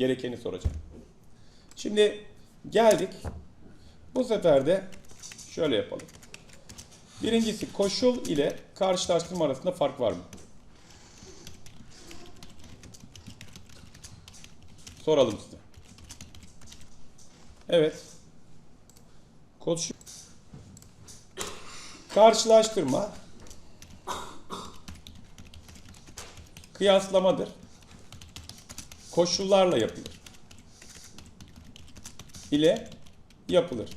Gerekeni soracağım. Şimdi geldik. Bu sefer de şöyle yapalım. Birincisi koşul ile karşılaştırma arasında fark var mı? Soralım size. Evet. Koşul. Karşılaştırma kıyaslamadır. Koşullarla yapılır. ile yapılır.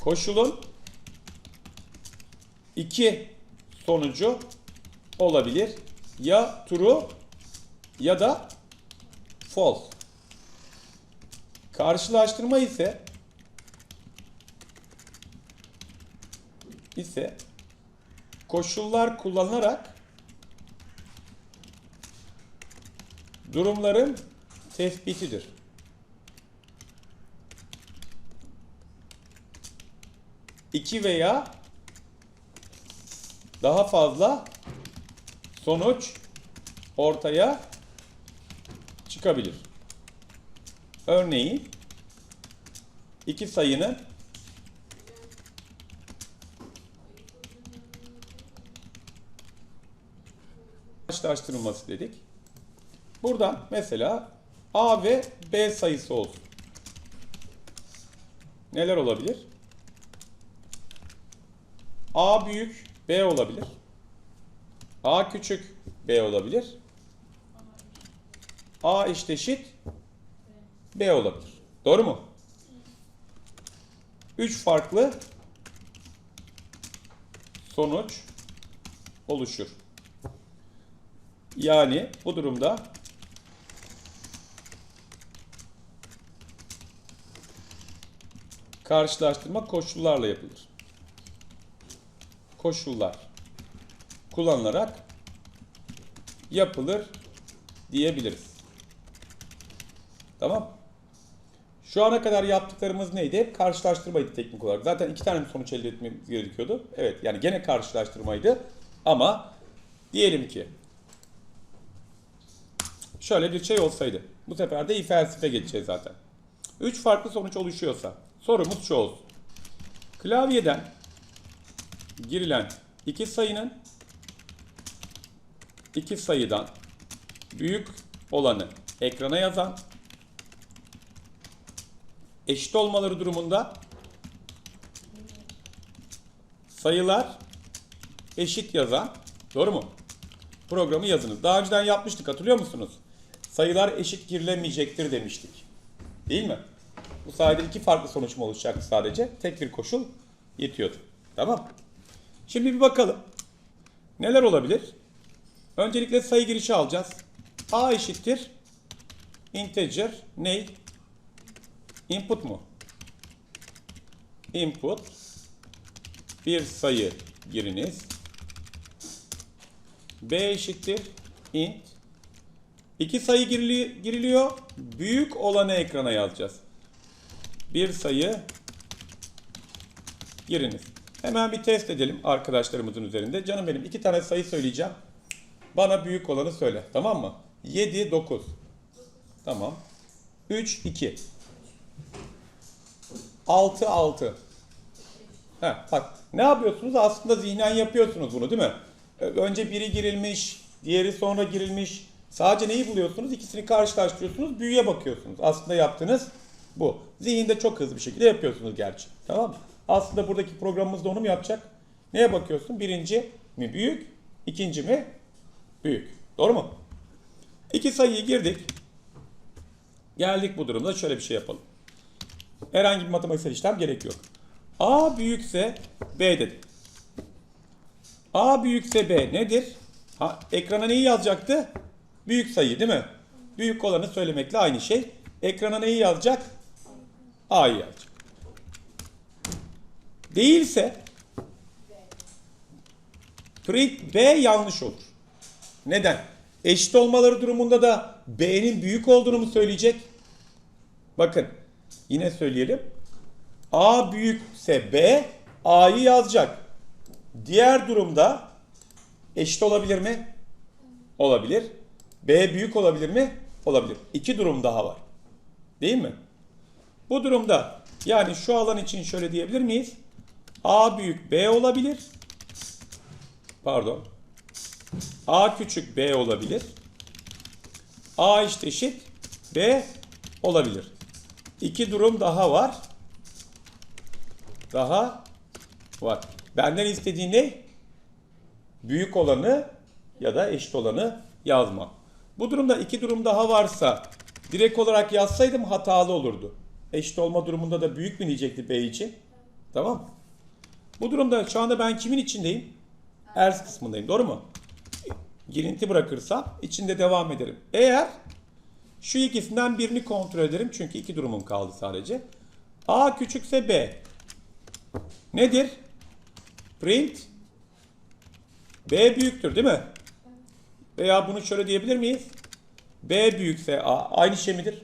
Koşulun iki sonucu olabilir. Ya true ya da false. Karşılaştırma ise ise koşullar kullanılarak durumların tespitidir. İki veya daha fazla sonuç ortaya çıkabilir. Örneğin iki sayının karşılaştırılması dedik. Buradan mesela A ve B sayısı olsun. Neler olabilir? A büyük B olabilir. A küçük B olabilir. A eşit B olabilir. Doğru mu? Üç farklı sonuç oluşur. Yani bu durumda karşılaştırma koşullarla yapılır. Koşullar kullanılarak yapılır diyebiliriz. Tamam. Şu ana kadar yaptıklarımız neydi? Hep karşılaştırmaydı teknik olarak. Zaten iki tane sonuç elde etmemiz gerekiyordu. Evet yani gene karşılaştırmaydı. Ama diyelim ki şöyle bir şey olsaydı. Bu sefer de iyi felsefe geçeceğiz zaten. Üç farklı sonuç oluşuyorsa sorumuz şu olsun. Klavyeden girilen iki sayının iki sayıdan büyük olanı ekrana yazan eşit olmaları durumunda sayılar eşit yazan doğru mu? Programı yazınız. Daha önceden yapmıştık hatırlıyor musunuz? Sayılar eşit girilemeyecektir demiştik. Değil mi? Bu sayede iki farklı sonuç mu oluşacaktı sadece? Tek bir koşul yetiyordu. Tamam. Şimdi bir bakalım. Neler olabilir? Öncelikle sayı girişi alacağız. A eşittir. Integer ney? Input mu? Input bir sayı giriniz. B eşittir int. İki sayı girili- giriliyor. Büyük olanı ekrana yazacağız. Bir sayı giriniz. Hemen bir test edelim arkadaşlarımızın üzerinde. Canım benim iki tane sayı söyleyeceğim. Bana büyük olanı söyle. Tamam mı? 7, 9. Tamam. 3, 2. 6, 6. Heh, bak ne yapıyorsunuz? Aslında zihnen yapıyorsunuz bunu değil mi? Ö- Önce biri girilmiş, diğeri sonra girilmiş. Sadece neyi buluyorsunuz? İkisini karşılaştırıyorsunuz, büyüye bakıyorsunuz. Aslında yaptığınız bu. Zihinde çok hızlı bir şekilde yapıyorsunuz gerçi. Tamam mı? Aslında buradaki programımız da onu mu yapacak? Neye bakıyorsun? Birinci mi büyük, ikinci mi büyük. Doğru mu? İki sayıyı girdik. Geldik bu durumda şöyle bir şey yapalım. Herhangi bir matematiksel işlem gerek yok. A büyükse B dedik. A büyükse B nedir? Ha, ekrana neyi yazacaktı? Büyük sayı değil mi? Büyük olanı söylemekle aynı şey. Ekrana neyi yazacak? A'yı yazacak. Değilse print B yanlış olur. Neden? Eşit olmaları durumunda da B'nin büyük olduğunu mu söyleyecek? Bakın yine söyleyelim. A büyükse B A'yı yazacak. Diğer durumda eşit olabilir mi? Olabilir. B büyük olabilir mi? olabilir. İki durum daha var. Değil mi? Bu durumda yani şu alan için şöyle diyebilir miyiz? A büyük B olabilir. Pardon. A küçük B olabilir. A eşit eşit B olabilir. İki durum daha var. Daha var. Benden istediği ne? Büyük olanı ya da eşit olanı yazma. Bu durumda iki durum daha varsa direkt olarak yazsaydım hatalı olurdu. Eşit olma durumunda da büyük mü diyecekti B için? Tamam? Bu durumda şu anda ben kimin içindeyim? Else kısmındayım. Doğru mu? Girinti bırakırsam içinde devam ederim. Eğer şu ikisinden birini kontrol ederim. Çünkü iki durumum kaldı sadece. A küçükse B. Nedir? Print B büyüktür değil mi? Veya bunu şöyle diyebilir miyiz? B büyükse A aynı şey midir?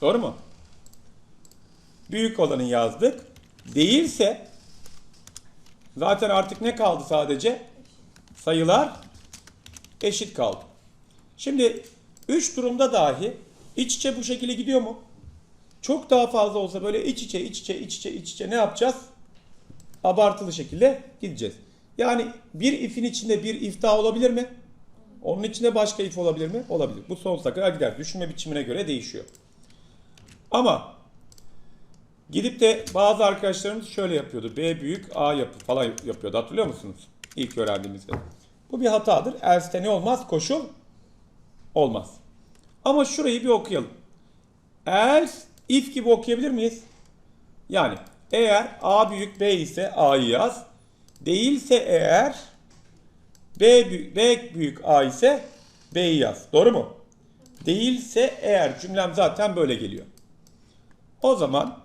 Doğru mu? Büyük olanı yazdık. Değilse zaten artık ne kaldı sadece? Sayılar eşit kaldı. Şimdi 3 durumda dahi iç içe bu şekilde gidiyor mu? Çok daha fazla olsa böyle iç içe iç içe iç içe iç içe ne yapacağız? Abartılı şekilde gideceğiz. Yani bir ifin içinde bir if daha olabilir mi? Onun içinde başka if olabilir mi? Olabilir. Bu sonsuza kadar gider. Düşünme biçimine göre değişiyor. Ama gidip de bazı arkadaşlarımız şöyle yapıyordu. B büyük A yapı falan yapıyordu. Hatırlıyor musunuz? İlk öğrendiğimizde. Bu bir hatadır. Else'te ne olmaz? Koşul olmaz. Ama şurayı bir okuyalım. Else if gibi okuyabilir miyiz? Yani eğer A büyük B ise A'yı yaz. Değilse eğer B büyük, B büyük A ise B'yi yaz. Doğru mu? Değilse eğer cümlem zaten böyle geliyor. O zaman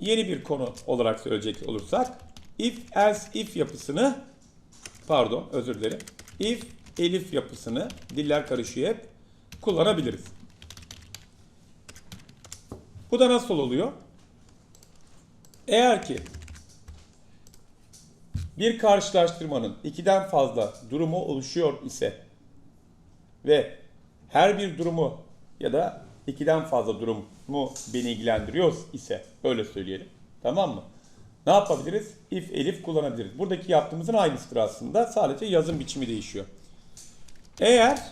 yeni bir konu olarak söyleyecek olursak if else if yapısını pardon özür dilerim. If elif yapısını diller karışıyor hep kullanabiliriz. Bu da nasıl oluyor? Eğer ki bir karşılaştırmanın ikiden fazla durumu oluşuyor ise ve her bir durumu ya da ikiden fazla durumu beni ilgilendiriyor ise öyle söyleyelim. Tamam mı? Ne yapabiliriz? If elif kullanabiliriz. Buradaki yaptığımızın aynısıdır aslında. Sadece yazım biçimi değişiyor. Eğer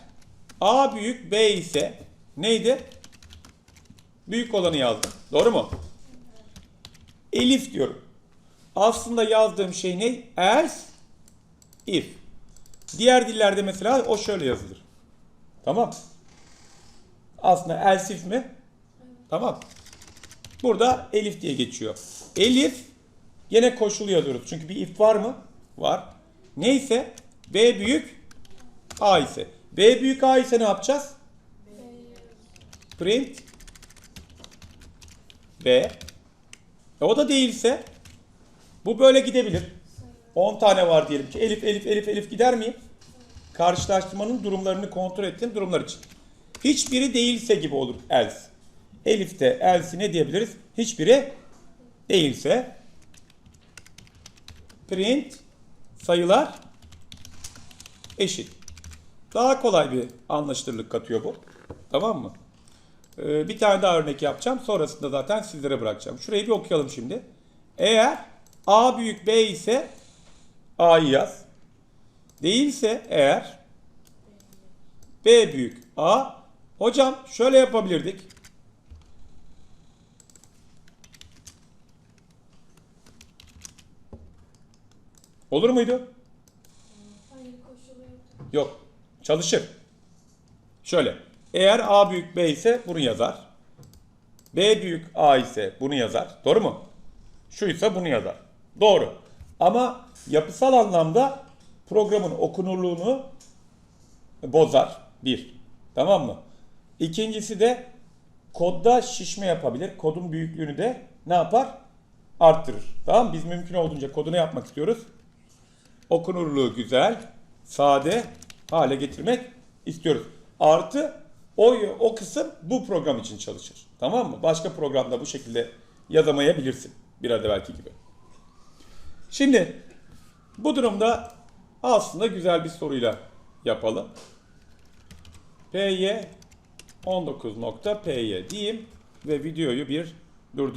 A büyük B ise neydi? Büyük olanı yazdım. Doğru mu? Elif diyorum. Aslında yazdığım şey ne? Else, if. Diğer dillerde mesela o şöyle yazılır. Tamam. Aslında else if mi? Tamam. Burada elif diye geçiyor. Elif yine koşulu yazıyoruz. Çünkü bir if var mı? Var. Neyse B büyük A ise. B büyük A ise ne yapacağız? Print B. E o da değilse bu böyle gidebilir. 10 tane var diyelim ki. Elif, Elif, Elif, Elif gider miyim? Karşılaştırmanın durumlarını kontrol ettiğim durumlar için. Hiçbiri değilse gibi olur else. Elif'te else'i ne diyebiliriz? Hiçbiri değilse print sayılar eşit. Daha kolay bir anlaşılırlık katıyor bu. Tamam mı? Ee, bir tane daha örnek yapacağım. Sonrasında zaten sizlere bırakacağım. Şurayı bir okuyalım şimdi. Eğer A büyük B ise A'yı yaz. Değilse eğer B büyük A. Hocam şöyle yapabilirdik. Olur muydu? Yok. Çalışır. Şöyle. Eğer A büyük B ise bunu yazar. B büyük A ise bunu yazar. Doğru mu? Şu ise bunu yazar. Doğru. Ama yapısal anlamda programın okunurluğunu bozar. Bir. Tamam mı? İkincisi de kodda şişme yapabilir. Kodun büyüklüğünü de ne yapar? Arttırır. Tamam? Biz mümkün olduğunca kodu ne yapmak istiyoruz? Okunurluğu güzel, sade hale getirmek istiyoruz. Artı o, o kısım bu program için çalışır. Tamam mı? Başka programda bu şekilde yazamayabilirsin. Biraz evvelki gibi. Şimdi bu durumda aslında güzel bir soruyla yapalım. PY 19.PY diyeyim ve videoyu bir durdurayım.